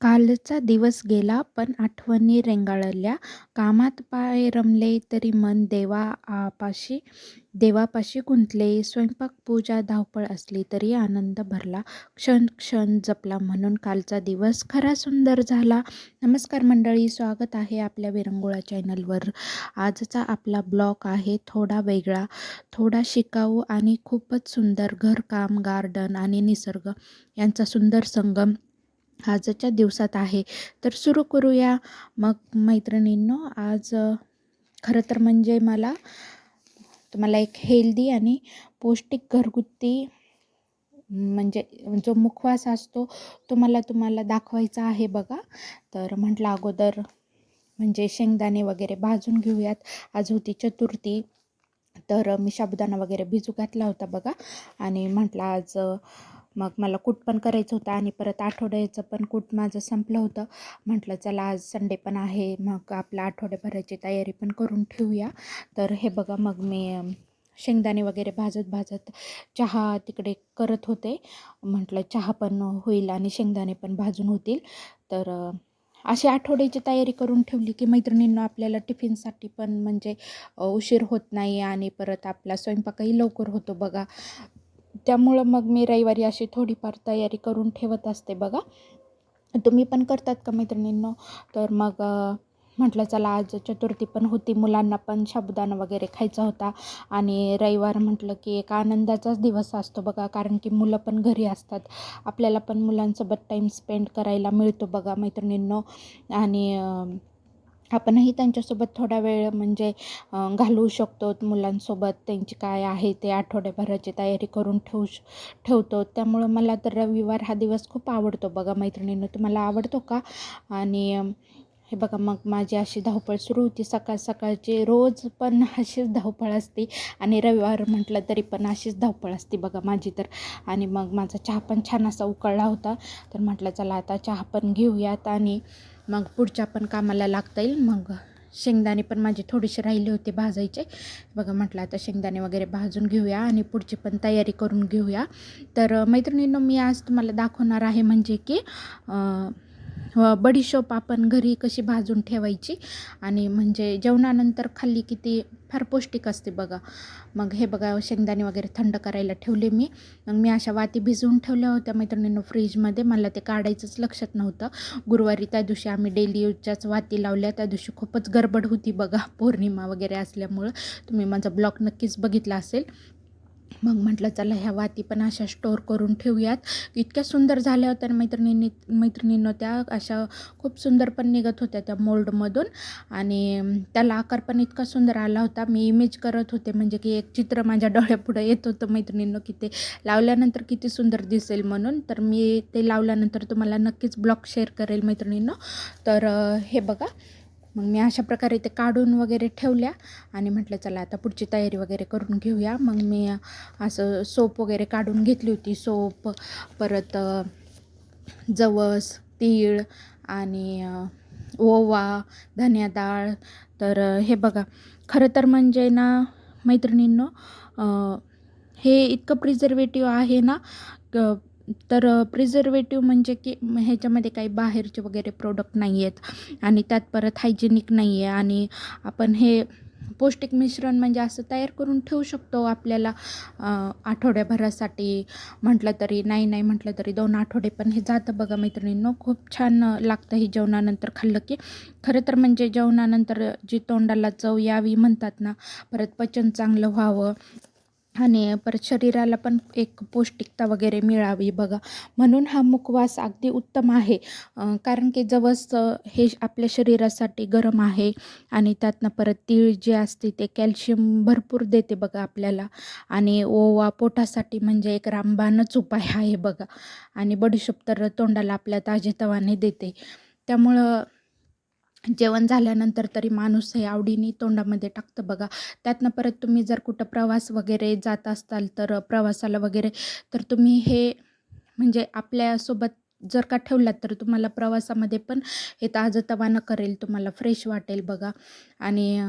कालचा दिवस गेला पण आठवणी रेंगाळल्या. कामात पाय रमले तरी मन देवापाशी देवापाशी गुंतले. स्वयंपाक, पूजा, धावपळ असली तरी आनंद भरला. क्षण क्षण जपला म्हणून कालचा दिवस खरा सुंदर झाला. नमस्कार मंडळी, स्वागत आहे आपल्या विरंगुळा चॅनलवर. आजचा आपला ब्लॉग आहे थोडा वेगळा, थोडा शिकाऊ आणि खूपच सुंदर. घरकाम, गार्डन आणि निसर्ग यांचा सुंदर संगम आजच्या दिवसात आहे. तर सुरू करूया. मग मैत्रिणींनो, आज खरं तर म्हणजे मला तुम्हाला एक हेल्दी आणि पौष्टिक घरगुती म्हणजे जो मुखवास असतो तो मला तुम्हाला दाखवायचा आहे बघा. तर म्हटलं अगोदर म्हणजे शेंगदाणे वगैरे भाजून घेऊयात. आज होती चतुर्थी, तर मी साबुदाणा वगैरे भिजू घातला होता बघा आणि म्हटलं आज मग मला कूट पण करायचं होतं आणि परत आठवड्याचं पण कूट माझं संपलं होतं. म्हटलं चला आज संडे पण आहे, मग आपला आठवड्याभराची तयारी पण करून ठेवूया. तर हे बघा मग मी शेंगदाणे वगैरे भाजत भाजत चहा तिकडे करत होते. म्हटलं चहा पण होईल आणि शेंगदाणे पण भाजून होतील. तर अशी आठवड्याची तयारी करून ठेवली की मैत्रिणींना आपल्याला टिफिनसाठी पण म्हणजे उशीर होत नाही आणि परत आपला स्वयंपाकही लवकर होतो बघा. त्यामुळं मग मी रविवारी अशी थोडीफार तयारी करून ठेवत असते बघा. तुम्ही पण करतात का मैत्रिणींनो? तर मग म्हटलं चला आज चतुर्थी पण होती, मुलांना पण साबुदाणा वगैरे खायचा होता आणि रविवार म्हटलं की एक आनंदाचाच दिवस असतो बघा. कारण की मुलं पण घरी असतात. आपल्याला पण मुलांसोबत टाईम स्पेंड करायला मिळतो बघा मैत्रिणींनो आणि आपणही त्यांच्यासोबत थोडा वेळ म्हणजे घालवू शकतो. मुलांसोबत त्यांची काय आहे ते आठवड्याभराची तयारी करून ठेवू श ठेवतो. त्यामुळं मला तर रविवार हा दिवस खूप आवडतो बघा मैत्रिणींनो. तुम्हाला आवडतो का? आणि हे बघा मग माझी अशी धावपळ सुरू होती सकाळ सकाळची. रोज पण अशीच धावपळ असते आणि रविवार म्हटलं तरी पण अशीच धावपळ असते बघा माझी तर. आणि मग माझा चहा पण छान असा उकळला होता. तर म्हटलं चला आता चहा पण घेऊयात आणि मग पुढच्या पण कामाला लागता येईल. मग शेंगदाणे पण माझे थोडेसे राहिले होते भाजायचे. बघा म्हटलं आता शेंगदाणे वगैरे भाजून घेऊया आणि पुढची पण तयारी करून घेऊया. तर मैत्रिणींनो, मी आज तुम्हाला दाखवणार आहे म्हणजे की बडीशोप आपण घरी कशी भाजून ठेवायची आणि म्हणजे जेवणानंतर खाल्ली की ती फार पौष्टिक असते बघा. मग हे बघा शेंगदाणे वगैरे थंड करायला ठेवले मी. मग मी अशा वाती भिजवून ठेवल्या होत्या मैत्रिणींनो फ्रीजमध्ये. मला ते काढायचंच लक्षात नव्हतं. गुरुवारी त्या दिवशी आम्ही डेली यूजच्याच वाती लावल्या. त्या दिवशी खूपच गडबड होती बघा, पौर्णिमा वगैरे असल्यामुळं. तुम्ही माझा ब्लॉग नक्कीच बघितला असेल. मग म्हटलं चला ह्या वाती पण अशा स्टोअर करून ठेवूयात. इतक्या सुंदर झाल्या होत्या मैत्रिणींनी मैत्रिणींनो त्या अशा खूप सुंदर पण निघत होत्या त्या मोल्डमधून आणि त्याला आकार पण इतका सुंदर आला होता. मी इमेज करत होते म्हणजे की एक चित्र माझ्या डोळ्यापुढं येत होतं मैत्रिणींनो की ते लावल्यानंतर किती सुंदर दिसेल म्हणून. तर मी ते लावल्यानंतर तुम्हाला नक्कीच ब्लॉग शेअर करेल मैत्रिणींनो. तर हे बघा मग मी अशा प्रकारे ते काढून वगैरे ठेवल्या आणि म्हटलं चला आता पुढची तयारी वगैरे करून घेऊया. मग मी असं सोप वगैरे काढून घेतली होती. सोप परत जवस, तीळ आणि ओवा, धन्या डाळ. तर हे बघा खरं तर म्हणजे ना मैत्रिणींनो, हे इतकं प्रिझर्वेटिव्ह आहे ना तर प्रिझर्वेटिव्ह म्हणजे की ह्याच्यामध्ये काही बाहेरचे वगैरे प्रोडक्ट नाही आहेत आणि त्यात परत हायजेनिक नाही आहे आणि आपण हे पौष्टिक मिश्रण म्हणजे असं तयार करून ठेवू शकतो आपल्याला आठवड्याभरासाठी म्हटलं तरी नाही नाही म्हटलं तरी दोन आठवडे पण हे जातं बघा मैत्रिणींनो. खूप छान लागतं हे जेवणानंतर खाल्लं की. खरं तर म्हणजे जेवणानंतर जी तोंडाला चव यावी म्हणतात ना, परत पचन चांगलं व्हावं आणि परत शरीराला पण एक पौष्टिकता वगैरे मिळावी बघा. म्हणून हा मुखवास अगदी उत्तम आहे. कारण की जवस हे आपल्या शरीरासाठी गरम आहे आणि त्यातनं परत तीळ जे असते ते कॅल्शियम भरपूर देते बघा आपल्याला आणि ओवा पोटासाठी म्हणजे एक रामबाणच उपाय आहे बघा आणि बडीशोप तर तोंडाला आपल्या ताजेतवाने देते. त्यामुळं जेवण झाल्यानंतर तरी माणूस हे आवडीने तोंडामध्ये टाकतं बघा. त्यातनं परत तुम्ही जर कुठं प्रवास वगैरे जात असाल तर प्रवासाला वगैरे तर तुम्ही हे म्हणजे आपल्यासोबत जर का ठेवलात तर तुम्हाला प्रवासामध्ये पण हे ताजंतवानं करेल. तुम्हाला फ्रेश वाटेल बघा आणि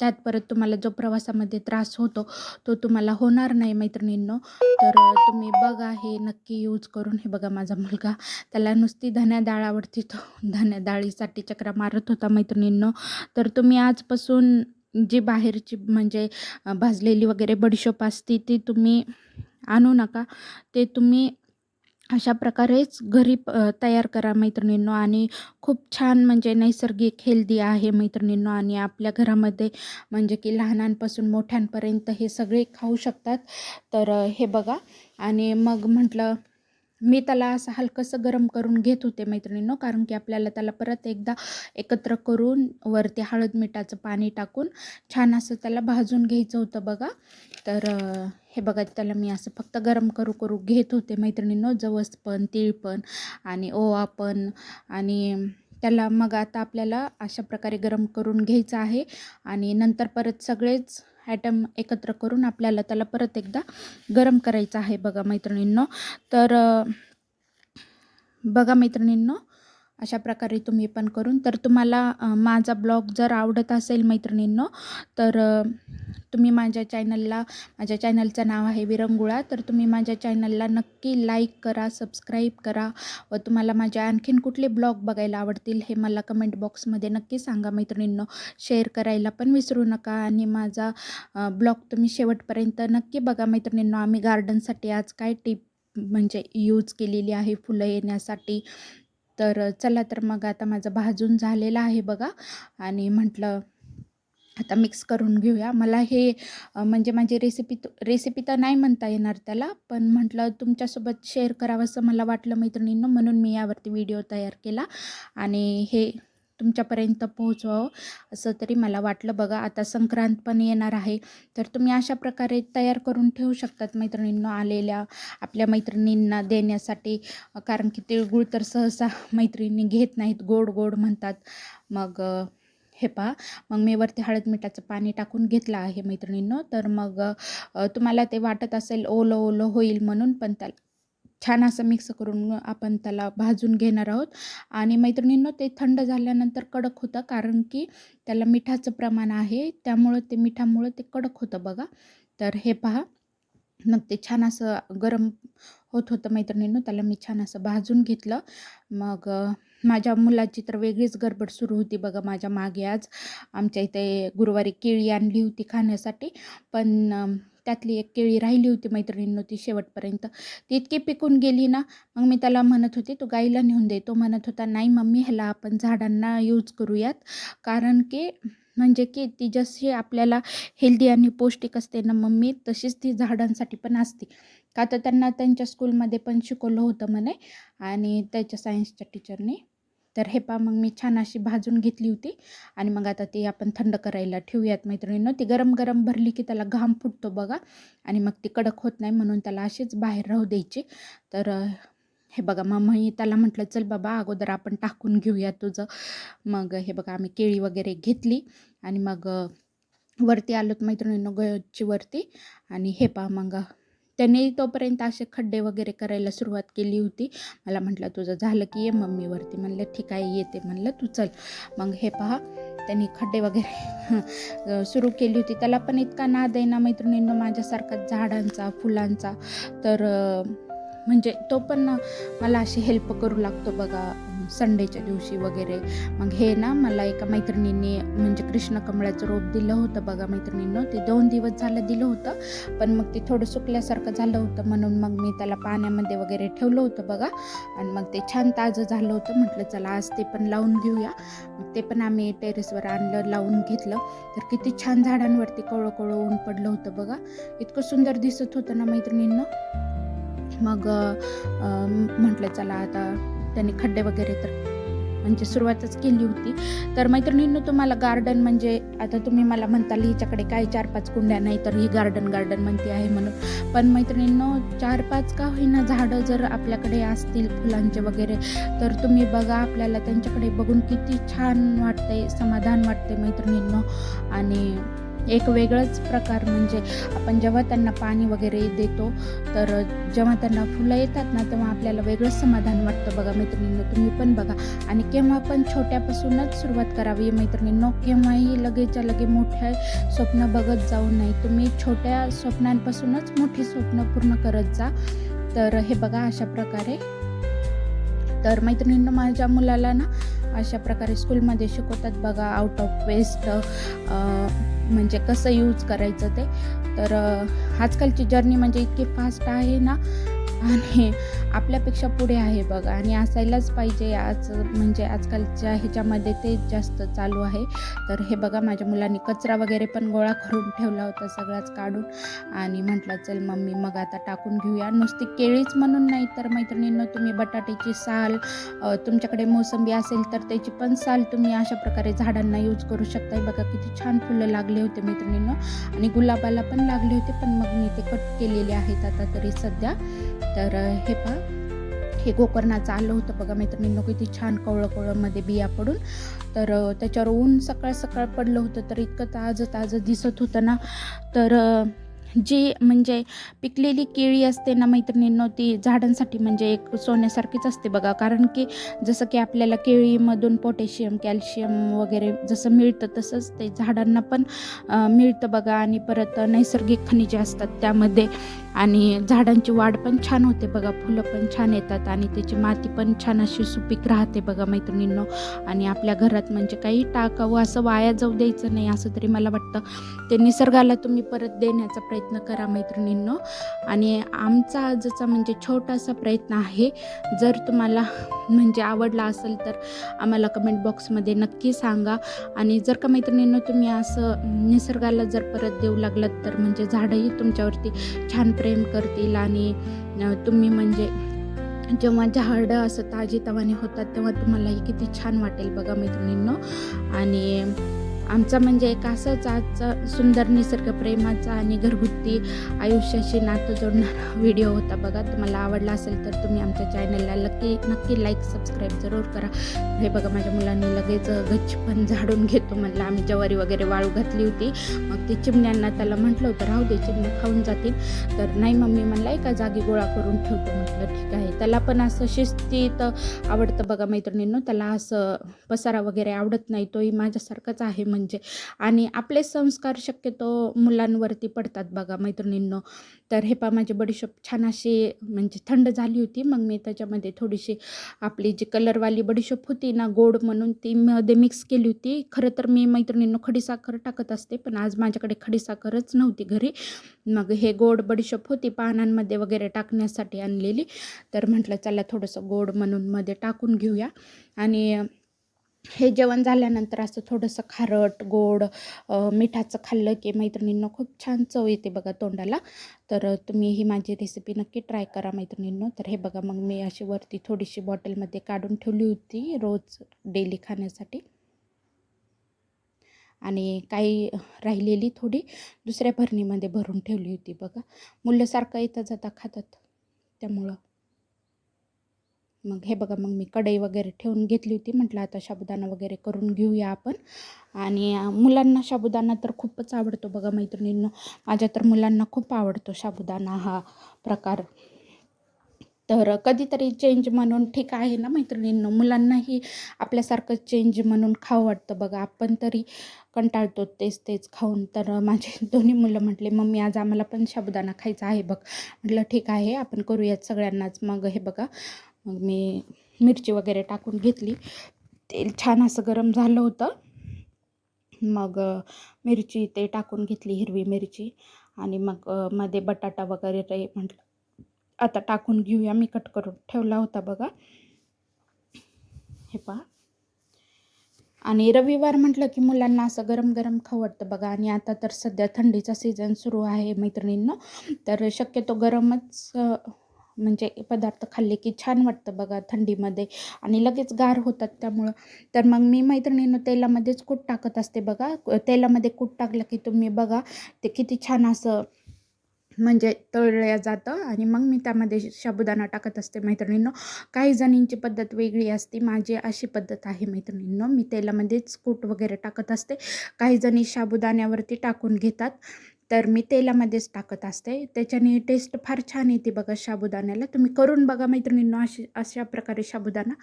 त्यात परत तुम्हाला जो प्रवासामध्ये त्रास होतो तो तुम्हाला होणार नाही मैत्रिणींनो. तर तुम्ही बघा हे नक्की यूज करून. हे बघा माझा मुलगा. त्याला नुसती धन्या डाळ आवडती तो धन्या डाळीसाठी चक्रा मारत होता मैत्रिणींनो. तर तुम्ही आजपासून जी बाहेरची म्हणजे भाजलेली वगैरे बडीशोप असते ती तुम्ही आणू नका. ते तुम्ही अशा प्रकारेच घरी प तयार करा मैत्रिणींनो. आणि खूप छान म्हणजे नैसर्गिक हेल्दी आहे मैत्रिणींनो. आणि आपल्या घरामध्ये म्हणजे की लहानांपासून मोठ्यांपर्यंत हे सगळे खाऊ शकतात. तर हे बघा. आणि मग म्हटलं मी त्याला असं हलकंसं गरम करून घेत होते मैत्रिणींनो कारण की आपल्याला त्याला परत एकदा एकत्र करून वरती हळद मिठाचं पाणी टाकून छान असं त्याला भाजून घ्यायचं होतं बघा. तर हे बघा त्याला मी असं फक्त गरम करू करू घेत होते मैत्रिणींनो जवस पण तीळ पण आणि ओवा पण आणि त्याला मग आता आपल्याला अशा प्रकारे गरम करून घ्यायचं आहे आणि नंतर परत सगळेच ॲटम एकत्र करून आपल्याला त्याला परत एकदा गरम करायचं आहे बघा मैत्रिणींनो. तर बघा मैत्रिणींनो अशा प्रकारे तुम्ही पण करून तर तुम्हाला माझा ब्लॉग जर आवडत असेल मैत्रिणींनो तर तुम्ही माझ्या चॅनलला माझ्या चॅनलचं नाव आहे विरंगुळा तर तुम्ही माझ्या चॅनलला नक्की लाईक करा सबस्क्राईब करा व तुम्हाला माझे आणखीन कुठले ब्लॉग बघायला आवडतील हे मला कमेंट बॉक्समध्ये नक्की सांगा मैत्रिणींनो. शेअर करायला पण विसरू नका आणि माझा ब्लॉग तुम्ही शेवटपर्यंत नक्की बघा मैत्रिणींनो. आम्ही गार्डनसाठी आज काय टिप म्हणजे यूज केलेली आहे फुलं येण्यासाठी? तर चला तर मग आता माझं भाजून झालेलं आहे बघा आणि म्हटलं आता मिक्स करून घेऊया. मला हे म्हणजे माझी रेसिपी रेसिपी तर नाही म्हणता येणार त्याला पण म्हटलं तुमच्यासोबत शेअर करावं असं मला वाटलं मैत्रिणींनो म्हणून मी यावरती व्हिडिओ तयार केला. आणि हे तुमच्यापर्यंत पोहोचवावं असं तरी मला वाटलं. बघा आता संक्रांत पण येणार आहे. तर तुम्ही अशा प्रकारे तयार करून ठेवू शकतात मैत्रिणींनो आलेल्या आपल्या मैत्रिणींना देण्यासाठी. कारण की तिळगुळ तर सहसा मैत्रिणी घेत नाहीत गोड गोड म्हणतात. मग हे पहा. मग मी वरती हळद मिठाचं पाणी टाकून घेतलं आहे मैत्रिणींनो. तर मग तुम्हाला ते वाटत असेल ओलं ओलं होईल म्हणून पण त्याला छान असं मिक्स करून आपण त्याला भाजून घेणार आहोत. आणि मैत्रिणींनो ते थंड झाल्यानंतर कडक होतं कारण की त्याला मिठाचं प्रमाण आहे. त्यामुळं ते मिठामुळं ते कडक होतं बघा. तर हे पहा. मग ते छान असं गरम होत होतं मैत्रिणींनो त्याला मी छान असं भाजून घेतलं. मग माझ्या मुलाची तर वेगळीच गडबड सुरू होती बघा माझ्या मागे आज. आमच्या इथे गुरुवारी केळी आणली होती खाण्यासाठी पण त्यातली एक केळी राहिली होती मैत्रिणींनो ती शेवटपर्यंत. ती इतकी पिकून गेली ना मग मी त्याला म्हणत होते तो गाईला नेऊन दे. तो म्हणत होता नाही मम्मी ह्याला आपण झाडांना यूज करूयात. कारण की म्हणजे की ती जशी आपल्याला हेल्दी आणि पौष्टिक असते ना मम्मी तशीच ती झाडांसाठी पण असते. का तर त्यांना त्यांच्या स्कूलमध्ये पण शिकवलं होतं म्हणे आणि त्याच्या सायन्सच्या टीचरने तर हे पा मग मी छान अशी भाजून घेतली होती आणि मग आता ती आपण थंड करायला ठेवूयात मैत्रिणीनं. ती गरम गरम भरली की त्याला घाम फुटतो बघा आणि मग ती कडक होत नाही म्हणून त्याला अशीच बाहेर राहू द्यायची. तर हे बघा मग मी त्याला म्हटलं चल बाबा अगोदर आपण टाकून घेऊया तुझं. मग हे बघा आम्ही केळी वगैरे घेतली आणि मग वरती आलोत मैत्रिणींनो गची वरती आणि हे पहा मग त्यांनी तोपर्यंत असे खड्डे वगैरे करायला सुरुवात केली होती. मला म्हटलं तुझं झालं की ये मम्मीवरती म्हणलं ठीक आहे येते. म्हणलं तू चल. मग हे पहा त्यांनी खड्डे वगैरे सुरू केली होती. त्याला पण इतका नाद आहे ना मैत्रिणींनो माझ्यासारखा झाडांचा फुलांचा. तर म्हणजे तो पण मला अशी हेल्प करू लागतो बघा संडेच्या दिवशी वगैरे. मग हे ना मला एका मैत्रिणींनी म्हणजे कृष्ण कमळाचं रोप दिलं होतं बघा मैत्रिणींनं. ते दोन दिवस झालं दिलं होतं पण मग ते थोडं सुकल्यासारखं झालं होतं. म्हणून मग मी त्याला पाण्यामध्ये वगैरे ठेवलं होतं बघा. आणि मग ते छान ताजं झालं होतं. म्हटलं चला आज ते पण लावून घेऊया. मग ते पण आम्ही टेरेसवर आणलं लावून घेतलं. तर किती छान झाडांवरती कळं कोळं ऊन पडलं होतं बघा. इतकं सुंदर दिसत होतं ना मैत्रिणींना. मग म्हटलं चला आता त्यांनी खड्डे वगैरे तर म्हणजे सुरुवातच केली होती. तर मैत्रिणींनो तुम्हाला गार्डन म्हणजे आता तुम्ही मला म्हणताल हिच्याकडे काय चार पाच कुंड्या नाही तर ही गार्डन गार्डन म्हणते आहे म्हणून. पण मैत्रिणींनो चार पाच का होईना झाडं जर आपल्याकडे असतील फुलांचे वगैरे तर तुम्ही बघा आपल्याला त्यांच्याकडे बघून किती छान वाटते समाधान वाटते मैत्रिणींनो. आणि एक वेगळंच प्रकार म्हणजे आपण जेव्हा त्यांना पाणी वगैरे देतो तर जेव्हा त्यांना फुलं येतात ना तेव्हा आपल्याला वेगळंच समाधान वाटतं. बघा मैत्रिणींनो तुम्ही पण बघा. आणि केव्हा पण छोट्यापासूनच सुरुवात करावी मैत्रिणींनो. केव्हाही लगेच्या लगे मोठ्या स्वप्न बघत जाऊ नये. तुम्ही छोट्या स्वप्नांपासूनच मोठी स्वप्न पूर्ण करत जा. तर हे बघा अशा प्रकारे. तर मैत्रिणींना माझ्या मुलाला ना अशा प्रकारे स्कूलमध्ये शिकवतात बघा आउट ऑफ वेस्ट म्हणजे कसं यूज करायचं ते. तर आजकालची जर्नी म्हणजे इतकी फास्ट आहे ना आणि आपल्यापेक्षा पुढे आहे बघा. आणि असायलाच पाहिजे आज म्हणजे आजकालच्या ह्याच्यामध्ये ते जास्त चालू आहे. तर हे बघा माझ्या मुलांनी कचरा वगैरे पण गोळा करून ठेवला होता सगळाच काढून. आणि म्हटलं चल मम्मी मग आता टाकून घेऊया. नुसती केळीच म्हणून नाही तर मैत्रिणींनो तुम्ही बटाट्याची साल तुमच्याकडे मोसंबी असेल तर त्याची पण साल तुम्ही अशा प्रकारे झाडांना यूज करू शकताय. बघा किती छान फुलं लागले होते मैत्रिणींनो. आणि गुलाबाला पण लागले होते पण मग मी ते कट केलेले आहेत आता तरी सध्या. तर हे पहा. हे गोकर्णाचं आलं होतं बघा मैत्रिणींनो किती छान कवळं कवळंमध्ये बिया पडून. तर त्याच्यावर ऊन सकाळ सकाळ पडलं होतं तर इतकं ताजं ताजं दिसत होतं ना. तर जी म्हणजे पिकलेली केळी असते ना मैत्रिणींनो ती झाडांसाठी म्हणजे एक सोन्यासारखीच असते बघा. कारण की जसं की आपल्याला केळीमधून पोटॅशियम कॅल्शियम वगैरे जसं मिळतं तसंच ते झाडांना पण मिळतं बघा. आणि परत नैसर्गिक खनिजे असतात त्यामध्ये. आणि झाडांची वाढ पण छान होते बघा फुलं पण छान येतात आणि त्याची माती पण छान अशी सुपीक राहते बघा मैत्रिणींनो. आणि आपल्या घरात म्हणजे काही टाकावं असं वाया जाऊ द्यायचं नाही असं तरी मला वाटतं. ते निसर्गाला तुम्ही परत देण्याचा प्रयत्न करा मैत्रिणींनो. आणि आमचा आजचा म्हणजे छोटासा प्रयत्न आहे जर तुम्हाला म्हणजे आवडला असेल तर आम्हाला कमेंट बॉक्समध्ये नक्की सांगा. आणि जर का मैत्रिणींनो तुम्ही असं निसर्गाला जर परत देऊ लागलात तर म्हणजे झाडंही तुमच्यावरती छान प्रेम करतील आणि तुम्ही म्हणजे जेव्हा झाडं असं ताजेतवाने होतात तेव्हा तुम्हालाही किती छान वाटेल बघा मैत्रिणींनो. आणि आमचा म्हणजे एक असाच आजचा सुंदर निसर्ग प्रेमाचा आणि घरगुती आयुष्याशी नातं जोडणारा व्हिडिओ होता बघा. तुम्हाला आवडला असेल तर तुम्ही आमच्या चॅनलला नक्की नक्की लाईक सबस्क्राईब जरूर करा. हे बघा माझ्या मुलांनी लगेच गच्छ पण झाडून घेतो म्हणलं. आम्ही ज्वारी वगैरे वाळू घातली होती. मग ते चिमण्यांना त्याला म्हटलं होतं राहू दे चिमण्या खाऊन जातील. तर नाही मम्मी म्हणला एका जागी गोळा करून ठेवतो. म्हटलं ठीक आहे. त्याला पण असं शिस्तीत आवडतं बघा मैत्रिणींनो. त्याला असं पसारा वगैरे आवडत नाही. तोही माझ्यासारखाच आहे. म्हणजे. आणि आपले संस्कार शक्यतो मुलांवरती पडतात बघा मैत्रिणींनो. तर हे पा माझी बडीशोप छान अशी म्हणजे थंड झाली होती. मग मी त्याच्यामध्ये थोडीशी आपली जी कलरवाली बडीशोप होती ना गोड म्हणून ती मध्ये मिक्स केली होती. खरं तर मी मैत्रिणींनो खडीसाखर टाकत असते पण आज माझ्याकडे खडीसाखरच नव्हती घरी. मग हे गोड बडीशोप होती पानांमध्ये वगैरे टाकण्यासाठी आणलेली. तर म्हटलं चला थोडंसं गोड म्हणून मध्ये टाकून घेऊया. आणि हे जेवण झाल्यानंतर असं थोडंसं खारट गोड मिठाचं खाल्लं की मैत्रिणींना खूप छान चव येते बघा तोंडाला. तर तुम्ही ही माझी रेसिपी नक्की ट्राय करा मैत्रिणींनो. तर हे बघा मग मी अशी वरती थोडीशी बॉटलमध्ये काढून ठेवली होती रोज डेली खाण्यासाठी. आणि काही राहिलेली थोडी दुसऱ्या भरणीमध्ये भरून ठेवली होती बघा. मुलं सारखं येता जाता खातात त्यामुळं. मग हे बघा मग मी कढई वगैरे ठेवून घेतली होती. म्हटलं आता साबुदाणा वगैरे करून घेऊया आपण. आणि मुलांना साबुदाणा तर खूपच आवडतो बघा मैत्रिणींनो. माझ्या तर मुलांना खूप आवडतो साबुदाणा हा प्रकार. तर कधीतरी चेंज म्हणून ठीक आहे ना मैत्रिणींनो? मुलांनाही आपल्यासारखं चेंज म्हणून खावं वाटतं बघा. आपण तरी कंटाळतो तेच तेच खाऊन. तर माझे दोन्ही मुलं म्हटले मम्मी आज आम्हाला पण साबुदाणा खायचा आहे बघ. म्हटलं ठीक आहे आपण करूयात सगळ्यांनाच. मग हे बघा मग मी मिरची वगैरे टाकून घेतली. तेल छान असं गरम झालं होतं. मग मिरची ते टाकून घेतली हिरवी मिरची. आणि मग मध्ये बटाटा वगैरे ते म्हटलं आता टाकून घेऊया. मी कट करून ठेवला होता बघा. हे पहा. आणि रविवार म्हटलं की मुलांना असं गरम गरम खाऊ वाटतं बघा. आणि आता तर सध्या थंडीचा सीझन सुरू आहे मैत्रिणींना तर शक्यतो गरमच म्हणजे पदार्थ खाल्ले की छान वाटतं बघा थंडीमध्ये. आणि लगेच गार होतात त्यामुळं. तर मग मी मैत्रिणीनं तेलामध्येच कूट टाकत असते बघा. तेलामध्ये कूट टाकलं की तुम्ही बघा ते किती छान असं म्हणजे तळल्या जातं. आणि मग मी त्यामध्ये साबुदाणा टाकत असते मैत्रिणींनो. काही जणींची पद्धत वेगळी असते. माझी अशी पद्धत आहे मैत्रिणींनो. मी तेलामध्येच कूट वगैरे टाकत असते. काही जणी साबुदाण्यावरती टाकून घेतात. तर मी तेलामध्येच टाकत असते. त्याच्याने टेस्ट फार छान येते बघा साबुदाण्याला. तुम्ही करून बघा मैत्रिणींनो अशी अशा प्रकारे साबुदाणा.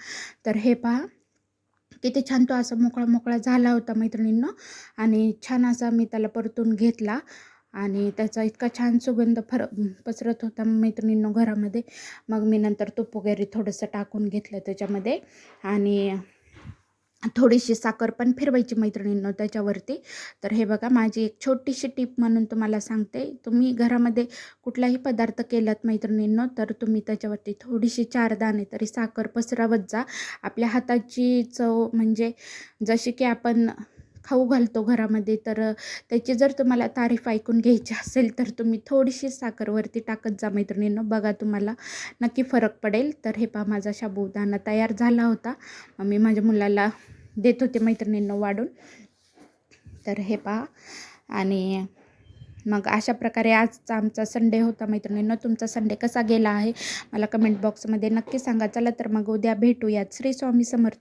तर हे पहा किती छान तो असा मोकळा मोकळा झाला होता मैत्रिणींनो. आणि छान असा मी त्याला परतून घेतला. आणि त्याचा इतका छान सुगंध फर पसरत होता मैत्रिणींनो घरामध्ये. मग मी नंतर तूप वगैरे थोडंसं टाकून घेतलं त्याच्यामध्ये. आणि थोडीशी साखर पण फिरवायची मैत्रिणींनो त्याच्यावरती. तर हे बघा माझी एक छोटीशी टीप म्हणून तुम्हाला सांगते. तुम्ही घरामध्ये कुठलाही पदार्थ केलात मैत्रिणींनो तर तुम्ही त्याच्यावरती थोडीशी चार दाणे तरी साखर पसरावत जा. आपल्या हाताची चव म्हणजे जशी की आपण खाऊ घालतो घरामध्ये तर त्याची जर तुम्हाला तारीफ ऐकून घ्यायची असेल तर तुम्ही थोडीशी साखरवरती टाकत जा मैत्रिणींनो. बघा तुम्हाला नक्की फरक पडेल. तर हे पहा माझा शाबूदाना तयार झाला होता. मी माझ्या मुलाला देत होते मैत्रिणींना वाढून. तर हे पहा. आणि मग अशा प्रकारे आजचा आमचा संडे होता मैत्रिणींनो. तुमचा संडे कसा गेला आहे? मला कमेंट बॉक्समध्ये नक्की सांगा. चला तर मग उद्या भेटूयात. श्री स्वामी समर्थ.